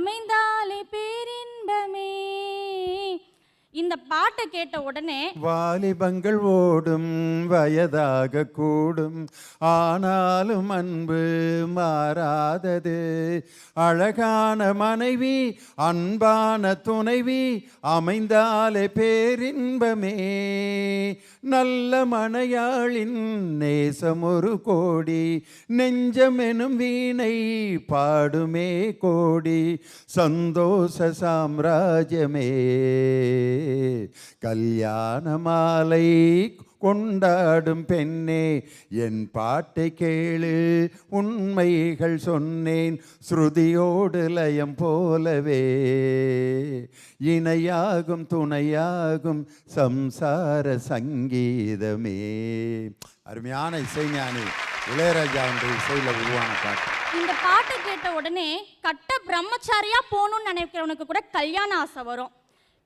அமைந்தாலே இந்த பாட்டை கேட்ட உடனே வாலிபங்கள் ஓடும் வயதாக கூடும். ஆனாலும் அன்பு மாறாதது. அழகான மனைவி அன்பான துணைவி அமைந்தாலே பேரின்பமே. நல்ல மனையாளின் நேசம் ஒரு கோடி நெஞ்சமெனும் வீணை பாடுமே கோடி. சந்தோஷ சாம்ராஜ்யமே. கல்யாண மாலை கொண்டாடும் பெண்ணே என் பாட்டை கேளு உண்மைகள் சொன்னேன் ஸ்ருதியோடு லயம் போலவே. இணையாகும் துணையாகும் சம்சார சங்கீதமே. அருமையான இசைஞானி இளையராஜாவுடைய இசையில் உருவான பாட்டு. இந்த பாட்டை கேட்ட உடனே கட்ட பிரம்மச்சாரியா போகணும்னு நினைக்கிறவனுக்கு கூட கல்யாண ஆசை வரும்.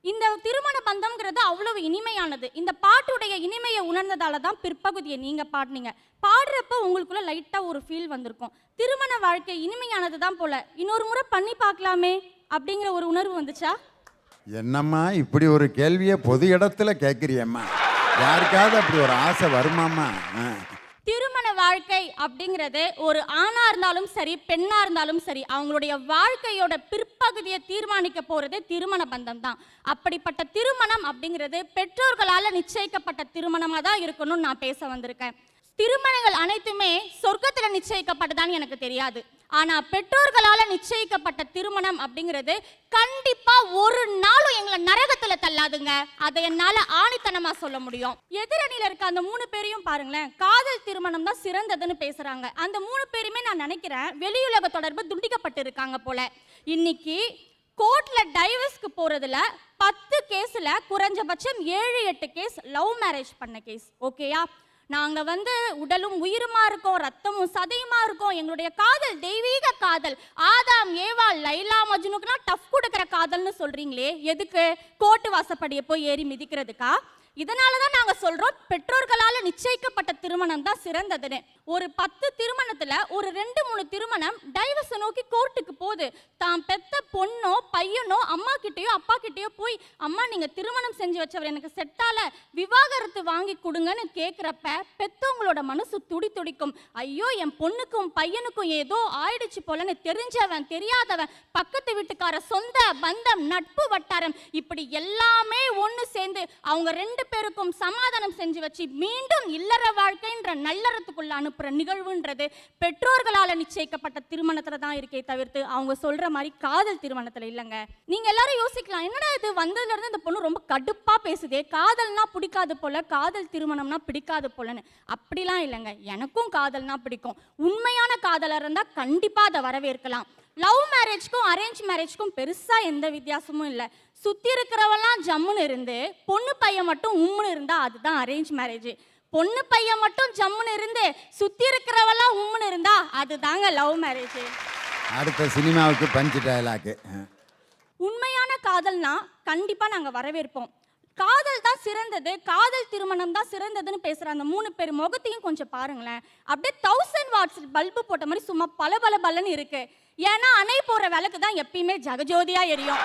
இந்த திருமண பந்தம்ங்கிறது அவ்வளவு இனிமையானது. இந்த பாட்டுடைய இனிமையை உணர்ந்ததால தான் பிற்பகுதியை நீங்கள் பாடினீங்க. பாடுறப்ப உங்களுக்குள்ள லைட்டாக ஒரு ஃபீல் வந்திருக்கும். திருமண வாழ்க்கை இனிமையானது தான் போல. இன்னொரு முறை பண்ணி பார்க்கலாமே அப்படிங்கிற ஒரு உணர்வு வந்துச்சா? என்னம்மா இப்படி ஒரு கேள்வியை பொது இடத்துல கேட்குறியம்மா? யாருக்காவது அப்படி ஒரு ஆசை வருமாம்மா? ஆ. திருமண வாழ்க்கை அப்படிங்கிறது ஒரு ஆணா இருந்தாலும் சரி பெண்ணா இருந்தாலும் சரி அவங்களுடைய வாழ்க்கையோட பிற்பகுதியை தீர்மானிக்க போறது திருமண பந்தம் தான் அப்படிப்பட்ட திருமணம் அப்படிங்கிறது பெற்றோர்களால் நிச்சயிக்கப்பட்ட திருமணமா தான் இருக்கணும்னு நான் பேச வந்திருக்கேன். திருமணங்கள் அனைத்துமே சொர்க்கத்துல நிச்சயிக்கப்பட்டதான்னு எனக்கு தெரியாது. ஆனா பெற்றோர்களால நிச்சயிக்கப்பட்ட திருமணம் அப்படிங்கிறது கண்டிப்பா ஒரு நாளும் எங்களை நரகத்துல தள்ளாதுங்க. அதை என்னால ஆணித்தனமா சொல்ல முடியும். எதிரணியில இருக்க அந்த மூணு பேரையும் பாருங்களேன் காதல் திருமணம் தான் சிறந்ததுன்னு பேசுறாங்க. அந்த மூணு பேருமே நான் நினைக்கிறேன் வெளியுலக தொடர்பு துண்டிக்கப்பட்டு இருக்காங்க போல. இன்னைக்கு கோர்ட்ல டைவர்ஸ்க்கு போறதுல பத்து கேஸ்ல குறைஞ்சபட்சம் ஏழு எட்டு கேஸ் லவ் மேரேஜ் பண்ண கேஸ். ஓகேயா? நாங்கள் வந்து உடலும் உயிருமா இருக்கோம் ரத்தமும் சதையுமா இருக்கோம் எங்களுடைய காதல் தெய்வீக காதல். ஆதாம் ஏவாள் லைலா மஜ்னுக்குனா டஃப் கொடுக்குற காதல்னு சொல்றீங்களே எதுக்கு? கோட்டு வாசப்படியை போய் ஏறி மிதிக்கிறதுக்கா? இதனால தான் நாங்கள் சொல்கிறோம் பெற்றோர்களால் நிச்சயிக்கப்பட்ட திருமணம் தான் சிறந்ததுன்னு. ஒரு பத்து திருமணத்தில் ஒரு ரெண்டு மூணு திருமணம் டைவர்ஸை நோக்கி கோர்ட்டுக்கு போகுது. தான் பெத்த பொண்ணோ பையனோ அம்மா கிட்டேயோ அப்பா கிட்டேயோ போய் அம்மா நீங்கள் திருமணம் செஞ்சு வச்சவர் எனக்கு செட்டால விவாகரத்து வாங்கி கொடுங்கன்னு கேட்குறப்ப பெத்தவங்களோட மனசு துடி துடிக்கும். ஐயோ என் பொண்ணுக்கும் பையனுக்கும் ஏதோ ஆயிடுச்சு போலன்னு தெரிஞ்சவன் தெரியாதவன் பக்கத்து வீட்டுக்கார சொந்த பந்தம் நட்பு வட்டாரம் இப்படி எல்லாமே ஒன்று சேர்ந்து அவங்க ரெண்டு பேருக்கும் சமாதானம் செஞ்சு வச்சு மீண்டும் இல்லற வாழ்க்கைன்ற நல்லறத்துக்குள்ள அனுப்புற நிகழ்வுன்றது பெற்றோர்களால நிச்சயிக்கப்பட்ட திருமணத்துல தான் இருக்கே தவிர்த்து அவங்க சொல்ற மாதிரி காதல் திருமணத்துல இல்லைங்க. நீங்க எல்லாரும் யோசிக்கலாம் என்னடா இது? வந்ததுல இருந்து இந்த பொண்ணு ரொம்ப கடுப்பா பேசுதே. காதல்னா பிடிக்காது போல காதல் திருமணம்னா பிடிக்காது போலன்னு. அப்படிலாம் இல்லைங்க. எனக்கும் காதல்னா பிடிக்கும். உண்மையான காதலர் இருந்தா கண்டிப்பா அதை வரவேற்கலாம். லவ் மேரேஜ்க்கும் அரேஞ்ச் மேரேஜ்க்கும் பெருசா எந்த வித்தியாசமும் இல்லை. சுத்தி இருக்கிறவெல்லாம் ஜம்முன்னு இருந்து பொண்ணு பையன் மட்டும் உம்முன்னு இருந்தா அதுதான் அரேஞ்ச் மேரேஜ் பொண்ணு பையன் மட்டும் ஜம்முன்னு இருந்து சுத்தி இருக்கிறவெல்லாம் உம்முன்னு இருந்தா அதுதாங்க லவ் மேரேஜ் அடுத்த சினிமாவுக்கு பஞ்சு டயலாக்கு உண்மையான காதல்னா கண்டிப்பா நாங்க வரவேற்போம். காதல் தான் சிறந்தது காதல் திருமணம் தான் சிறந்ததுன்னு பேசுற அந்த மூணு பேர் முகத்தையும் கொஞ்சம் பாருங்களேன். அப்படியே தௌசண்ட் வாட்ஸ் பல்பு போட்ட மாதிரி சும்மா பல பல பலன்னு இருக்கு. ஏன்னா அணை போற விளக்கு தான் எப்பயுமே ஜகஜோதியா எரியும்.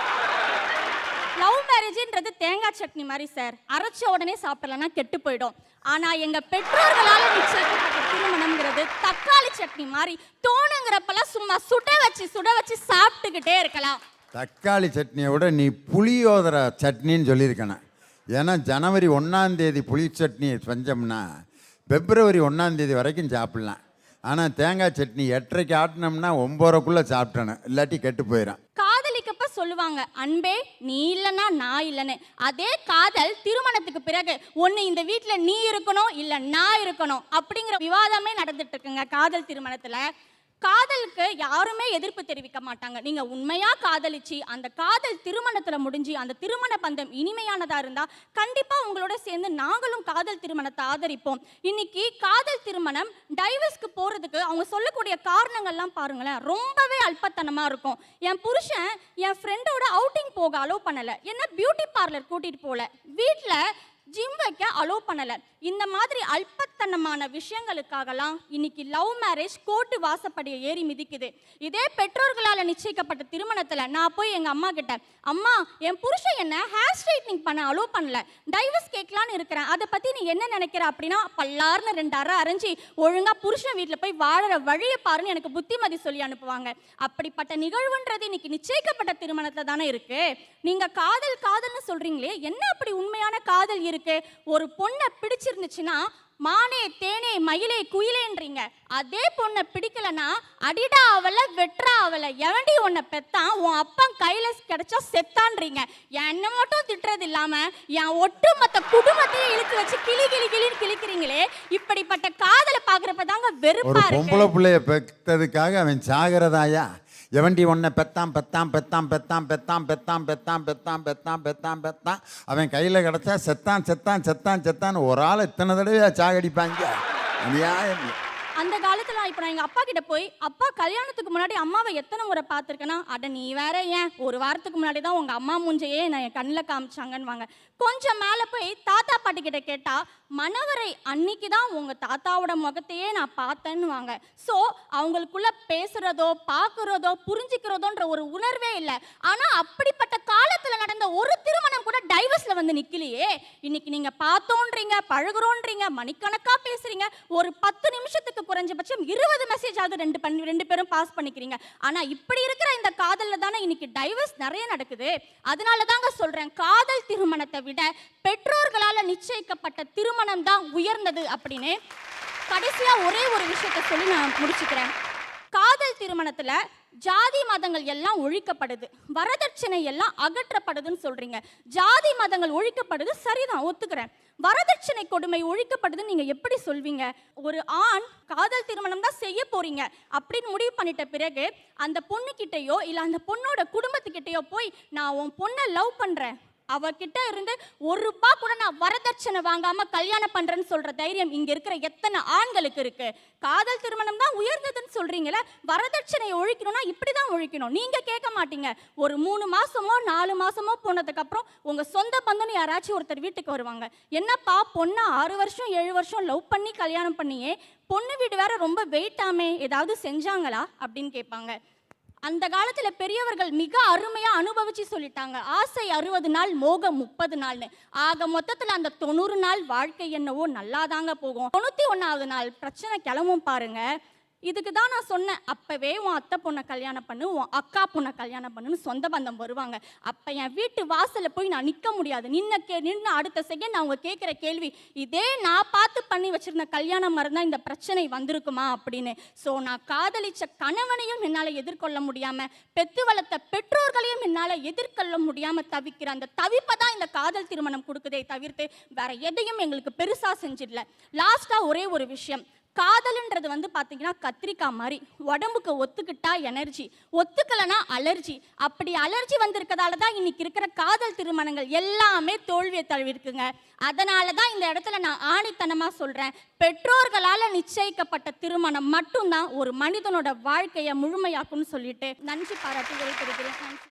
லவ் மேரேஜ்ன்றது தேங்காய் சட்னி மாதிரி சார் அரைச்ச உடனே சாப்பிடலன்னா கெட்டு போயிடும். ஆனா எங்க பெற்றோர்களால நிச்சயிக்கப்பட்ட திருமணம்ங்கிறது தக்காளி சட்னி மாதிரி தோணுங்கிறப்பெல்லாம் சும்மா சுட வச்சு சுட வச்சு சாப்பிட்டுக்கிட்டே இருக்கலாம். தக்காளி சட்னியை விட நீ புளியோதர சட்னின்னு சொல்லியிருக்கணும். ஏன்னா ஜனவரி ஒன்றாந்தேதி புளி சட்னி செஞ்சோம்னா பிப்ரவரி ஒன்றாந்தேதி வரைக்கும் சாப்பிட்லாம். ஆனால் தேங்காய் சட்னி எட்டரைக்கு ஆட்டினோம்னா ஒம்போரைக்குள்ளே சாப்பிட்டணும் இல்லாட்டி கெட்டு போயிடும் காதலிக்கப்ப சொல்லுவாங்க அன்பே நீ இல்லைன்னா நான் இல்லைன்னு. அதே காதல் திருமணத்துக்கு பிறகு ஒன்று இந்த வீட்டில் நீ இருக்கணும் இல்லை நான் இருக்கணும். அப்படிங்கிற விவாதமே நடந்துட்டு இருக்குங்க காதல் திருமணத்தில். காதலுக்கு யாருமே எதிர்ப்பு தெரிவிக்க மாட்டாங்க. நீங்க உண்மையா காதலிச்சு அந்த காதல் திருமணத்துல முடிஞ்சு அந்த திருமண பந்தம் இனிமையானதா இருந்தா கண்டிப்பா உங்களோட சேர்ந்து நாங்களும் காதல் திருமணத்தை ஆதரிப்போம். இன்னைக்கு காதல் திருமணம் டைவர்ஸ்க்கு போறதுக்கு அவங்க சொல்லக்கூடிய காரணங்கள்லாம் பாருங்களேன் ரொம்பவே அல்பத்தனமா இருக்கும். என் புருஷன் என் ஃப்ரெண்டோட அவுட்டிங் போக அலோவ் பண்ணல. என்ன பியூட்டி பார்லர் கூட்டிட்டு போல. வீட்டில் ஜிம் வைக்க அலோவ் பண்ணலை. இந்த மாதிரி அல்பத்தனமான விஷயங்களுக்காகலாம் இன்னைக்கு லவ் மேரேஜ் கோர்ட்டு வாசப்படியை ஏறி மிதிக்குது. இதே பெற்றோர்களால் நிச்சயிக்கப்பட்ட திருமணத்தில் நான் போய் எங்கள் அம்மா கிட்ட அம்மா என் புருஷன் என்ன ஹேர் ஸ்ட்ரைட்னிங் பண்ண அலோவ் பண்ணல. டைவர்ஸ் கேட்கலான்னு இருக்கிறேன். அதை பற்றி நீ என்ன நினைக்கிற? அப்படின்னா பல்லார்னு ரெண்டு அரை அரைஞ்சி ஒழுங்காக புருஷன் வீட்டில் போய் வாழற வழியை பாருன்னு எனக்கு புத்திமதி சொல்லி அனுப்புவாங்க. அப்படிப்பட்ட நிகழ்வுன்றது இன்னைக்கு நிச்சயிக்கப்பட்ட திருமணத்தில் தானே இருக்கு. நீங்கள் காதல் காதல்னு சொல்கிறீங்களே என்ன அப்படி உண்மையான காதல் இருக்கு? ஒரு பொண்ணை பிடிச்சிருந்துச்சுன்னா மானே தேனே மயிலே குயிலேன்றீங்க. அதே பொண்ணை பிடிக்கலனா அடிடா அவளை வெட்டுறா அவளை எவண்டி உன்னை பெத்தான் உன் அப்பன் கையில கிடைச்சா செத்தான்றீங்க. என்ன மட்டும் திட்டுறது இல்லாம என் ஒட்டுமொத்த குடும்பத்தையும் இழுத்து வச்சு கிளி கிளி கிளின்னு கிழிக்கிறீங்களே இப்படிப்பட்ட காதலை பாக்குறப்ப தாங்க ஒரு வெறுப்பா இருக்கு. பொம்பளை பிள்ளைய பெத்ததுக்காக அவன் சாகிறதாயா எவண்டி ஒன்றை பெத்தான் பெத்தான் பெத்தான் பெத்தான் பெத்தான் பெத்தான் பெத்தான் பெத்தான் பெத்தான் பெத்தான் பெத்தான் அவன் கையில் கிடச்சா செத்தான் செத்தான் செத்தான் செத்தான் ஒரு ஆள் இத்தனை தடவையாக சாகடிப்பாங்க அநியாயம் இப்போ நான் எங்க அப்பா கிட்ட போய் அப்பா கல்யாணத்துக்கு முன்னாடி அம்மாவை எத்தனை முறை பார்த்துருக்கேன்னா? அட நீ வேற ஏன்? ஒரு வாரத்துக்கு முன்னாடி தான் உங்க அம்மா மூஞ்சையே நான் என் கண்ணில் காமிச்சாங்கன்னு கொஞ்சம் மேலே போய் தாத்தா பாட்டி கிட்ட கேட்டால் மணவரை அன்னைக்கு தான் உங்க தாத்தாவோட முகத்தையே நான் பார்த்தேன்னு வாங்க ஸோ அவங்களுக்குள்ள பேசுறதோ பார்க்குறதோ புரிஞ்சுக்கிறதோன்ற ஒரு உணர்வே இல்லை. ஆனா அப்படிப்பட்ட காலத்தில் நடந்த ஒரு திருமணம் கூட டைவர்ஸ்ல வந்து நிற்கலையே இன்னைக்கு நீங்க பார்த்தோன்றீங்க பழகுறோன்றீங்க மணிக்கணக்கா பேசுறீங்க. ஒரு பத்து நிமிஷத்துக்கு குறைஞ்சபட்சம் இருபது மெசேஜ் ஆகுது. ரெண்டு பண்ணி ரெண்டு பேரும் பாஸ் பண்ணிக்கிறீங்க. ஆனால் இப்படி இருக்கிற இந்த காதலில் தானே இன்னைக்கு டைவர்ஸ் நிறைய நடக்குது. அதனால தாங்க சொல்கிறேன் காதல் திருமணத்தை விட பெற்றோர்களால் நிச்சயிக்கப்பட்ட திருமணம் தான் உயர்ந்தது அப்படின்னு கடைசியாக ஒரே ஒரு விஷயத்தை சொல்லி நான் முடிச்சுக்கிறேன். திருமணத்தில் ஜாதி மதங்கள் எல்லாம் ஒழிக்கப்படுது. வரதட்சணை எல்லாம் அகற்றப்படுதுன்னு சொல்றீங்க. ஜாதி மதங்கள் ஒழிக்கப்படுது சரிதான் ஒத்துக்கிறேன். வரதட்சணை கொடுமை ஒழிக்கப்படுதுன்னு நீங்க எப்படி சொல்வீங்க? ஒரு ஆண் காதல் திருமணம் தான் செய்ய போறீங்க அப்படின்னு முடிவு பண்ணிட்ட பிறகு அந்த பொண்ணுக்கிட்டேயோ இல்ல அந்த பொண்ணோட குடும்பத்துக்கிட்டயோ போய் நான் உன் பொண்ணை லவ் பண்றேன். அவகிட்ட இருந்து ஒரு ரூபா கூட நான் வரதட்சணை வாங்காம கல்யாணம் பண்றேன்னு சொல்ற தைரியம் இங்க இருக்கிற எத்தனை ஆண்களுக்கு இருக்கு? காதல் திருமணம் தான் உயர்ந்ததுன்னு சொல்றீங்களே வரதட்சணையை ஒழிக்கணும்னா இப்படிதான் ஒழிக்கணும். நீங்க கேட்க மாட்டீங்க. ஒரு மூணு மாசமோ நாலு மாசமோ போனதுக்கு அப்புறம் உங்க சொந்த பந்தம் யாராச்சும் ஒருத்தர் வீட்டுக்கு வருவாங்க. என்னப்பா பொண்ணை ஆறு வருஷம் ஏழு வருஷம் லவ் பண்ணி கல்யாணம் பண்ணியே பொண்ணு வீடு வேற ரொம்ப வெயிட்டாமே ஏதாவது செஞ்சாங்களா? அப்படின்னு கேட்பாங்க. அந்த காலத்தில் பெரியவர்கள் மிக அருமையாக அனுபவிச்சு சொல்லிட்டாங்க. ஆசை அறுபது நாள் மோகம் முப்பது நாள்னு. ஆக மொத்தத்தில் அந்த தொண்ணூறு நாள் வாழ்க்கை என்னவோ நல்லா தாங்க போகும். தொண்ணூற்றி ஒன்றாவது நாள் பிரச்சனை கிளம்பும் பாருங்கள் இதுக்கு தான் நான் சொன்னேன். அப்போவே உன் அத்தை பொண்ணை கல்யாணம் பண்ணு உன் அக்கா பொண்ணை கல்யாணம் பண்ணுன்னு சொந்த பந்தம் வருவாங்க. அப்போ என் வீட்டு வாசலில் போய் நான் நிற்க முடியாது. நின்ன கே நின்று அடுத்த செகண்ட் அவங்க கேட்குற கேள்வி இதே நான் பார்த்து பண்ணி வச்சிருந்த கல்யாணம் மறந்தா இந்த பிரச்சனை வந்திருக்குமா? அப்படின்னு. ஸோ நான் காதலிச்ச கணவனையும் என்னால் எதிர்கொள்ள முடியாமல் பெத்து வளர்த்த பெற்றோர்களையும் என்னால் எதிர்கொள்ள முடியாமல் தவிக்கிற அந்த தவிப்பை தான் இந்த காதல் திருமணம் கொடுக்குதே தவிர்த்து வேற எதையும் எங்களுக்கு பெருசாக செஞ்சிடல. லாஸ்ட்டாக ஒரே ஒரு விஷயம். காதல்ன்றது வந்து பார்த்தீங்கன்னா கத்திரிக்காய் மாதிரி. உடம்புக்கு ஒத்துக்கிட்டா எனர்ஜி. ஒத்துக்கலைன்னா அலர்ஜி. அப்படி அலர்ஜி வந்திருக்கதால தான் இன்னைக்கு இருக்கிற காதல் திருமணங்கள் எல்லாமே தோல்வியை தழுவிருக்குங்க அதனால தான் இந்த இடத்துல நான் ஆணித்தனமாக சொல்கிறேன் பெற்றோர்களால் நிச்சயிக்கப்பட்ட திருமணம் மட்டும்தான் ஒரு மனிதனோட வாழ்க்கையை முழுமையாக்கும்னு சொல்லிட்டு நன்றி பாராட்டி விடைபெறுகிறேன். நன்றி